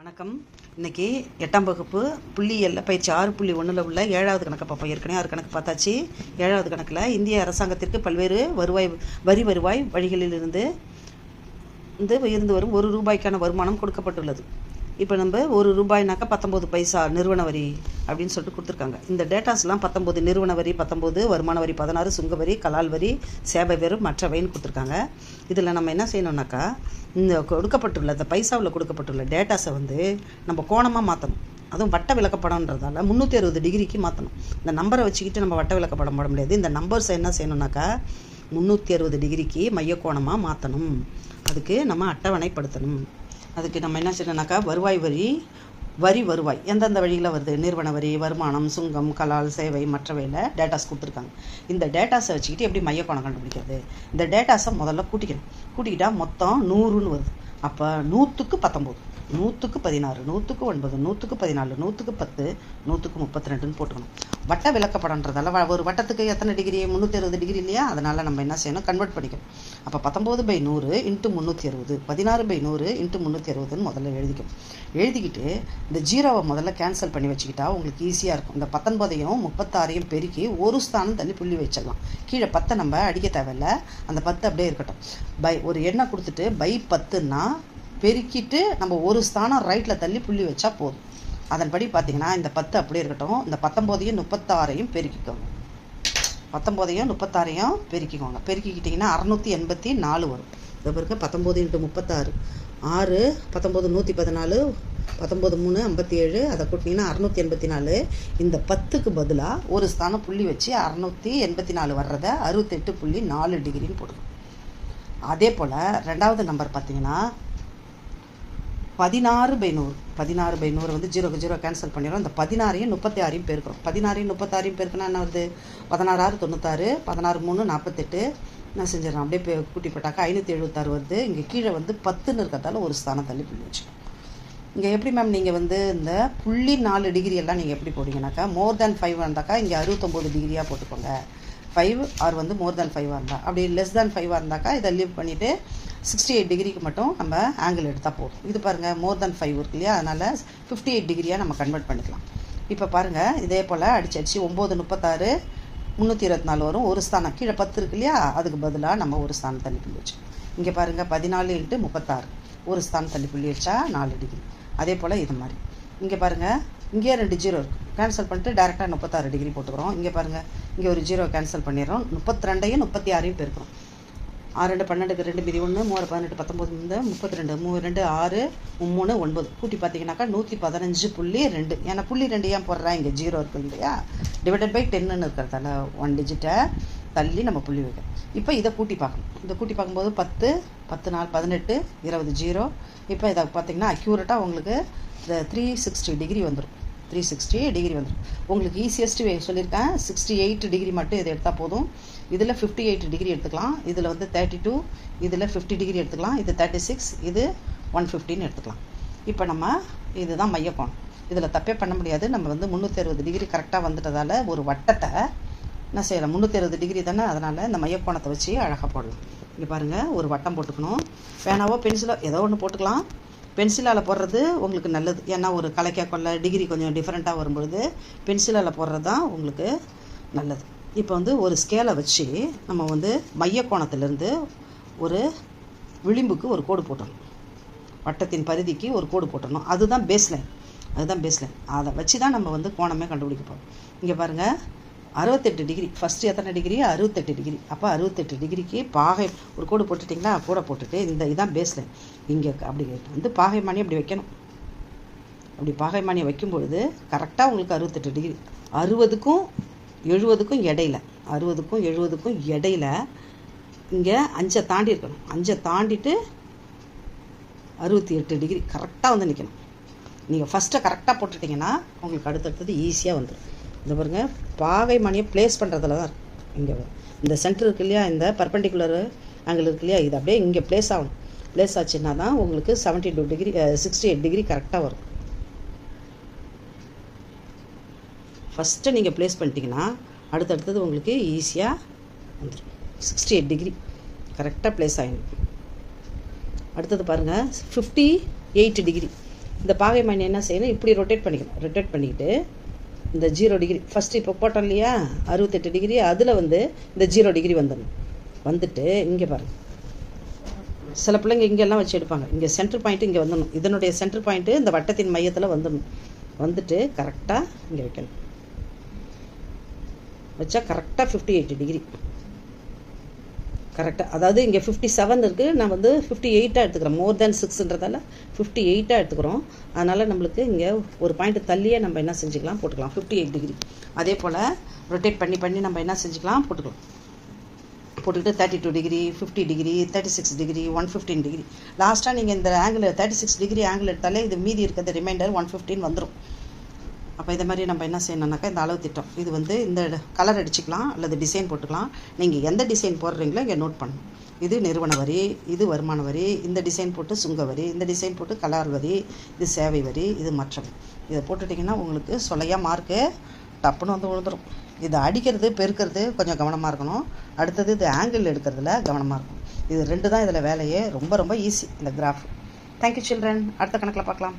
வணக்கம். இன்னைக்கு எட்டாம் வகுப்பு புள்ளியல்ல பயிற்சி ஆறு புள்ளி ஒன்றில் உள்ள ஏழாவது கணக்கை பார்ப்போம். ஏற்கனவே ஆறு கணக்கு பார்த்தாச்சு. ஏழாவது கணக்கில் இந்திய அரசாங்கத்திற்கு பல்வேறு வருவாய் வரி வருவாய் வழிகளிலிருந்து வந்து இருந்து வரும் ஒரு ரூபாய்க்கான வருமானம் கொடுக்கப்பட்டுள்ளது. இப்போ நம்ம ஒரு ரூபாய்னாக்கா பத்தொம்போது பைசா நிறுவன வரி அப்படின்னு சொல்லிட்டு கொடுத்துருக்காங்க. இந்த டேட்டாஸ்லாம் பத்தொம்போது நிறுவன வரி பத்தொம்போது வருமான வரி பதினாறு சுங்க வரி கலால் வரி சேவை வரி மற்றவைன்னு கொடுத்துருக்காங்க. இதில் நம்ம என்ன செய்யணும்னாக்கா இந்த கொடுக்கப்பட்டுள்ள இந்த பைசாவில் கொடுக்கப்பட்டுள்ள டேட்டாஸை வந்து நம்ம கோணமாக மாற்றணும் அதுவும் வட்ட விளக்கப்படம்ன்றதால முந்நூற்றி அறுபது டிகிரிக்கு மாற்றணும் இந்த நம்பரை வச்சுக்கிட்டு நம்ம வட்ட விளக்கப்படம் போட முடியாது. இந்த நம்பர்ஸை என்ன செய்யணும்னாக்கா முந்நூற்றி அறுபது டிகிரிக்கு மையக்கோணமாக மாற்றணும் அதுக்கு நம்ம அட்டவணைப்படுத்தணும். அதுக்கு நம்ம என்ன செய்யணும்னாக்கா வருவாய் வரி வரி வருவாய் எந்தெந்த வழியில் வருது? நிறுவன வரி வருமானம் சுங்கம் கலால் சேவை மற்றவையில் டேட்டாஸ் கொடுத்துருக்காங்க. இந்த டேட்டாஸை வச்சுக்கிட்டு எப்படி மையக்கோணம் கண்டுபிடிக்கிறது? இந்த டேட்டாஸை முதல்ல கூட்டிக்கணும். கூட்டிக்கிட்டால் மொத்தம் நூறுன்னு வருது. அப்போ நூற்றுக்கு பத்தொம்போது நூற்றுக்கு பதினாறு நூற்றுக்கு ஒன்பது நூற்றுக்கு பதினாலு நூற்றுக்கு பத்து நூற்றுக்கு முப்பத்தி ரெண்டுன்னு போட்டுக்கணும். வட்ட விளக்கப்படன்றதால ஒரு வட்டத்துக்கு எத்தனை டிகிரி முந்நூற்றி அறுபது டிகிரி இல்லையா? அதனால் நம்ம என்ன செய்யணும்? கன்வெர்ட் பண்ணிக்கணும். அப்போ பத்தொம்போது பை நூறு இன்ட்டு முந்நூற்றி அறுபது பதினாறு பை நூறு இன்ட்டு முந்நூற்றி அறுபதுன்னு முதல்ல எழுதிக்கணும். எழுதிக்கிட்டு இந்த ஜீரோவை முதல்ல கேன்சல் பண்ணி வச்சுக்கிட்டா உங்களுக்கு ஈஸியாக இருக்கும். இந்த பத்தொன்பதையும் முப்பத்தாறையும் பெருக்கி ஒரு ஸ்தானம் தள்ளி புள்ளி வச்சிடலாம். கீழே பத்தை நம்ம அடிக்க தேவையில்ல. அந்த பத்து அப்படியே இருக்கட்டும். பை ஒரு எண்ணெய் கொடுத்துட்டு பை பத்துன்னா பெருக்கிட்டு நம்ம ஒரு ஸ்தானம் ரைட்டில் தள்ளி புள்ளி வச்சா போதும். அதன்படி பார்த்தீங்கன்னா இந்த பத்து அப்படியே இருக்கட்டும். இந்த பத்தொம்போதையும் முப்பத்தாறையும் பெருக்கிக்கோங்க. பத்தொம்போதையும் முப்பத்தாறையும் பெருக்கிக்கோங்க. பெருக்கிக்கிட்டிங்கன்னா அறநூற்றி எண்பத்தி நாலு வரும். இது பிறகு பத்தொம்போது இன்ட்டு முப்பத்தாறு. ஆறு பத்தொம்போது நூற்றி பதினாலு பத்தொம்போது மூணு ஐம்பத்தி ஏழு அதை கூட்டினீங்கன்னா அறநூற்றி எண்பத்தி நாலு. இந்த பத்துக்கு பதிலாக ஒரு ஸ்தானம் புள்ளி வச்சு அறநூற்றி எண்பத்தி நாலு வர்றதை அறுபத்தெட்டு புள்ளி நாலு டிகிரின்னு போடுவோம் அதே போல் ரெண்டாவது நம்பர் பார்த்தீங்கன்னா பதினாறு பை நூறு. பதினாறு பை நூறு வந்து ஜீரோக்கு ஜீரோ கேன்சல் பண்ணிடுறோம். இந்த பதினாறையும் முப்பத்தி ஆறையும் பேருக்கிறோம். பதினாறையும் முப்பத்தாறையும் பேருக்குன்னா என்ன வருது? பதினாறு ஆறு தொண்ணூத்தாறு பதினாறு மூணு நாற்பத்தெட்டு நான் செஞ்சிடறேன் அப்படியே கூட்டி போட்டாக்கா ஐநூற்றி எழுபத்தாறு வருது. இங்கே கீழே வந்து பத்துன்னு இருக்கிறதால ஒரு ஸ்தானம் தள்ளி புள்ளி வச்சுக்கோங்க இங்கே எப்படி மேம் நீங்கள் வந்து இந்த புள்ளி நாலு டிகிரி எல்லாம் நீங்கள் எப்படி போடுவீங்கனாக்கா மோர் தேன் ஃபைவ் வந்தாக்கா இங்கே அறுபத்தொம்போது டிகிரியாக போட்டுக்கோங்க. ஃபைவ் ஆர் வந்து மோர் தேன் ஃபைவாக இருந்தால் அப்படி லெஸ் தேன் ஃபைவாக இருந்தாக்கா இதை லீவ் பண்ணிவிட்டு சிக்ஸ்டி எயிட் டிகிரிக்கு மட்டும் நம்ம ஆங்கிள் எடுத்தால் போதும். இது பாருங்கள் மோர் தேன் ஃபைவ் இருக்கு இல்லையா? அதனால் ஃபிஃப்டி எயிட் டிகிரியாக நம்ம கன்வெர்ட் பண்ணிக்கலாம். இப்போ பாருங்கள் இதே போல் அடிச்சு அடிச்சு ஒம்பது முப்பத்தாறு முந்நூற்றி இருபத்தி நாலு வரும். ஒரு ஸ்தானம். கீழே பத்து இருக்கு இல்லையா? அதுக்கு பதிலாக நம்ம ஒரு ஸ்தானம் தள்ளி புள்ளி வச்சோம் இங்கே பாருங்கள் பதினாலு இன்ட்டு முப்பத்தாறு. ஒரு ஸ்தானம் தள்ளி புள்ளி வச்சா நாலு டிகிரி அதே போல் இது மாதிரி. இங்கே பாருங்கள் இங்கேயே ரெண்டு ஜீரோ இருக்குது கேன்சல் பண்ணிட்டு டேரெக்டாக முப்பத்தாறு டிகிரி போட்டுக்கிறோம். இங்கே பாருங்கள் இங்கே ஒரு ஜீரோ கேன்சல் பண்ணிடுறோம். முப்பத்தி ரெண்டையும் முப்பத்தி ஆறையும் பெருக்கிறோம் ஆறு ரெண்டு பன்னெண்டுக்கு ரெண்டு மீதி ஒன்று மூணு பதினெட்டு பத்தொம்பது இந்த முப்பத்தி ரெண்டு மூணு ரெண்டு ஆறு மூணு ஒன்பது. கூட்டி பார்த்தீங்கன்னாக்கா நூற்றி பதினஞ்சு புள்ளி ரெண்டு. ஏன்னா புள்ளி ரெண்டு ஏன் போடுறேன் இங்கே ஜீரோ இருக்குது இல்லையா? டிவைடட் பை டென்னு இருக்கிறதால ஒன் டிஜிட்டை தள்ளி நம்ம புள்ளி வைக்கணும். இப்போ இதை கூட்டி பார்க்கணும். இதை கூட்டி பார்க்கும்போது பத்து பத்து நாள் பதினெட்டு இருபது ஜீரோ இப்போ இதை பார்த்தீங்கன்னா அக்யூரேட்டாக உங்களுக்கு த்ரீ சிக்ஸ்டி டிகிரி வந்துடும் த்ரீ சிக்ஸ்டி டிகிரி வந்துடும் உங்களுக்கு ஈஸியஸ்ட் வே சொல்லியிருக்கேன். சிக்ஸ்டி எயிட் டிகிரி மட்டும் இதை எடுத்தால் போதும். இதில் ஃபிஃப்டி எயிட் டிகிரி எடுத்துக்கலாம். இதில் வந்து தேர்ட்டி டூ இதில் ஃபிஃப்டி டிகிரி எடுத்துக்கலாம். இது தேர்ட்டி சிக்ஸ் இது ஒன் ஃபிஃப்டின்னு எடுத்துக்கலாம். இப்போ நம்ம இதுதான் மையக்கோணம். இதில் தப்பே பண்ண முடியாது. நம்ம வந்து முந்நூற்றி அறுபது டிகிரி கரெக்டாக வந்துட்டதால் ஒரு வட்டத்தை என்ன செய்யலாம்? முந்நூற்றி அறுபது டிகிரி தானே? அதனால் இந்த மையக்கோணத்தை வச்சு அழகாக போடலாம். இங்கே பாருங்கள் ஒரு வட்டம் போட்டுக்கணும். பேனாவோ பென்சிலோ ஏதோ ஒன்று போட்டுக்கலாம். பென்சிலால் போடுறது உங்களுக்கு நல்லது. ஏன்னா ஒரு கலைக்கா கொள்ள டிகிரி கொஞ்சம் டிஃப்ரெண்ட்டாக வரும்பொழுது பென்சிலால் போடுறது தான் உங்களுக்கு நல்லது. இப்போ வந்து ஒரு ஸ்கேலை வச்சு நம்ம வந்து மையக்கோணத்திலேருந்து ஒரு விளிம்புக்கு ஒரு கோடு போட்டணும். வட்டத்தின் பரிதிக்கு ஒரு கோடு போட்டணும். அதுதான் பேஸ்லைன் அதுதான் பேஸ்லைன் அதை வச்சு தான் நம்ம வந்து கோணமே கண்டுபிடிக்க போகிறோம் இங்கே பாருங்கள் அறுபத்தெட்டு டிகிரி ஃபஸ்ட்டு எத்தனை டிகிரி அறுபத்தெட்டு டிகிரி அப்போ அறுபத்தெட்டு டிகிரிக்கு பாகை ஒரு கோடு போட்டுட்டிங்களா கூட போட்டுட்டு இந்த இதான் பேஸ்லைன் இங்கே அப்படி வந்து பாகைமானி அப்படி வைக்கணும். அப்படி பாகைமானி வைக்கும் வைக்கும்பொழுது கரெக்டாக உங்களுக்கு அறுபத்தெட்டு டிகிரி அறுபதுக்கும் எழுபதுக்கும் இடையில அறுபதுக்கும் எழுபதுக்கும் இடையில இங்கே அஞ்சை தாண்டி இருக்கணும். அஞ்சை தாண்டிட்டு அறுபத்தி எட்டு டிகிரி கரெக்டாக வந்து நிற்கணும் நீங்கள் ஃபஸ்ட்டை கரெக்டாக போட்டுட்டிங்கன்னா உங்களுக்கு அடுத்தடுத்தது ஈஸியாக வந்துடும் இந்த பாருங்க பாகை மணியை ப்ளேஸ் பண்ணுறதுல தான் இங்கே இந்த சென்டர் இருக்கு இல்லையா? இந்த பர்பண்டிகுலர் ஆங்கிள் இருக்கு இல்லையா? இது அப்படியே இங்கே ப்ளேஸ் ஆகணும். ப்ளேஸ் ஆச்சுன்னா தான் உங்களுக்கு seventy two degree sixty eight degree கரெக்டாக வரும். ஃபஸ்ட்டு நீங்கள் ப்ளேஸ் பண்ணிட்டீங்கன்னா அடுத்தடுத்தது உங்களுக்கு ஈஸியாக வந்துடும் சிக்ஸ்டி எயிட் டிகிரி கரெக்டாக ப்ளேஸ் ஆகிடும் அடுத்தது பாருங்கள் ஃபிஃப்டி எயிட் டிகிரி இந்த பாகை மணி என்ன செய்யணும்? இப்படி ரொட்டேட் பண்ணிக்கணும். ரொட்டேட் பண்ணிக்கிட்டு இந்த ஜீரோ டிகிரி ஃபஸ்ட்டு இப்போ போட்டோம் இல்லையா? அறுபத்தெட்டு டிகிரி அதில் வந்து இந்த ஜீரோ டிகிரி வந்துடணும் வந்துட்டு இங்கே பாருங்க. சில பிள்ளைங்க இங்கெல்லாம் வச்சு எடுப்பாங்க. இங்கே சென்டர் பாயிண்ட்டு இங்கே வந்துடணும் இதனுடைய சென்டர் பாயிண்ட்டு இந்த வட்டத்தின் மையத்தில் வந்துடணும் வந்துட்டு கரெக்டாக இங்கே வைக்கணும். வச்சா கரெக்டாக ஃபிஃப்டி எயிட் டிகிரி கரெக்டாக அதாவது இங்கே ஃபிஃப்டி செவன் இருக்குது நான் வந்து ஃபிஃப்டி எயிட்டாக எடுத்துக்கிறேன். மோர் தேன் சிக்ஸ்ன்றதால ஃபிஃப்டி எயிட்டாக எடுத்துக்கிறோம். அதனால் நம்மளுக்கு இங்கே ஒரு பாயிண்ட் தள்ளியே நம்ம என்ன செஞ்சுக்கலாம்? போட்டுக்கலாம். ஃபிஃப்டி எயிட் டிகிரி அதே போல் ரொட்டேட் பண்ணி பண்ணி நம்ம என்ன செஞ்சுக்கலாம்? போட்டுக்கலாம். போட்டுக்கிட்டு thirty two degree fifty degree thirty six degree one fifteen degree லாஸ்ட்டாக நீங்கள் இந்த angle thirty six degree angle எடுத்தாலே இது மீதி இருக்கிறது ரிமைண்டர் ஒன் ஃபிஃப்டின் வந்துடும் அப்போ இதை மாதிரி நம்ம என்ன செய்யணும்னாக்கா இந்த அளவு திட்டம். இது வந்து இந்த கலர் அடிச்சுக்கலாம் அல்லது டிசைன் போட்டுக்கலாம். நீங்கள் எந்த டிசைன் போடுறீங்களோ இங்கே நோட் பண்ணணும். இது நிறுவன வரி இது வருமான வரி இந்த டிசைன் போட்டு சுங்க வரி இந்த டிசைன் போட்டு கலர் வரி இது சேவை வரி இது மற்றவை இதை போட்டுட்டிங்கன்னா உங்களுக்கு சொலையாக மார்க்கு டப்புன்னு வந்து விழுந்துடும் இது அடிக்கிறது பெருக்கிறது கொஞ்சம் கவனமாக இருக்கணும். அடுத்தது இது ஆங்கிள் எடுக்கிறதுல கவனமாக இருக்கும் இது ரெண்டு தான் இதில் வேலையே. ரொம்ப ரொம்ப ஈஸி இந்த கிராஃப் தேங்க்யூ சில்ட்ரன் அடுத்த கணக்கில் பார்க்கலாம்.